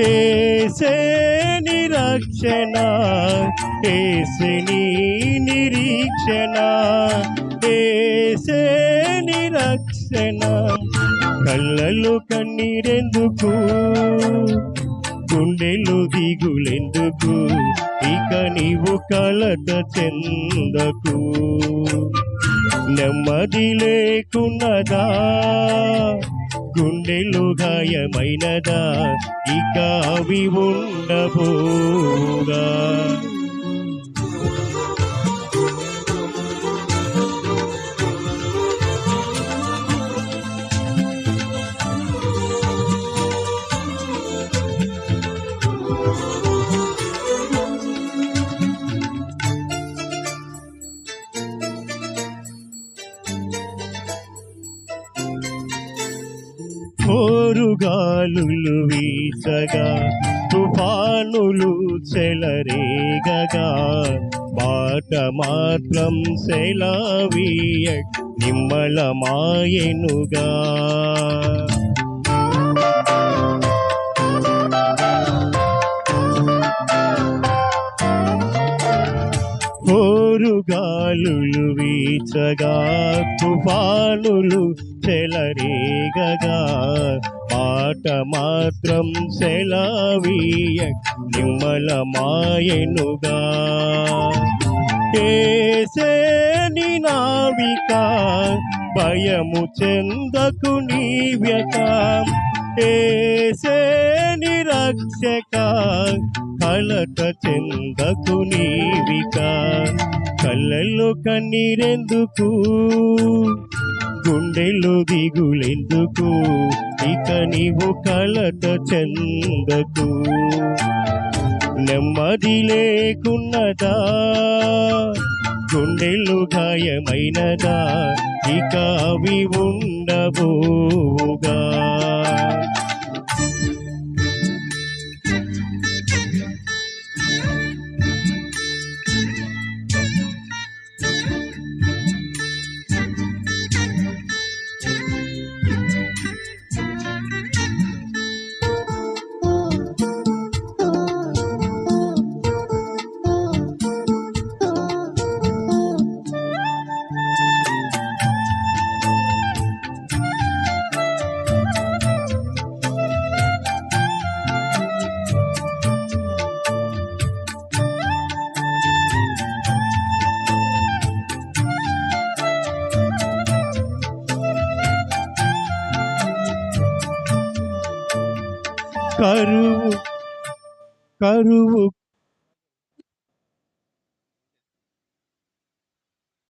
ఏసే నిరక్షణ ఏసే నిరీక్షణ ఏసే నిరక్షణ కళ్ళలో కన్నీరెందుకు? గుండెలు దిగులెందుకు? ఇక నీవు కలత చెందకు. నెమ్మది లేకున్నదా? గుండెలు గాయమైనదా ఇక అవి ఉండబోగా ఓరుగాలులు వీచగా తుఫానులు చెలరేగగా. బాట మాత్రం సెలవీయ నిమ్మలమాయనుగా ఓరుగాలులు వీచగా తుఫానులు చెలరేగగా. మాట మాత్రం సెలవీయ నిమ్మలమాయనుగా ఏసే నీ నావిక భయము చెందకు నీవ్యక. ఏసే నిరక్షక కళట చెందకు నీవిక. కళ్ళల్లో కన్నీరెందుకు? గుండెల్లో దిగులెందుకు? ఇక నీవు కళట చెందకు. నెమ్మది లేకున్నదా? గుండెలు గాయమైనదా? ఇక అవి ఉండబోగా కరువు కరువు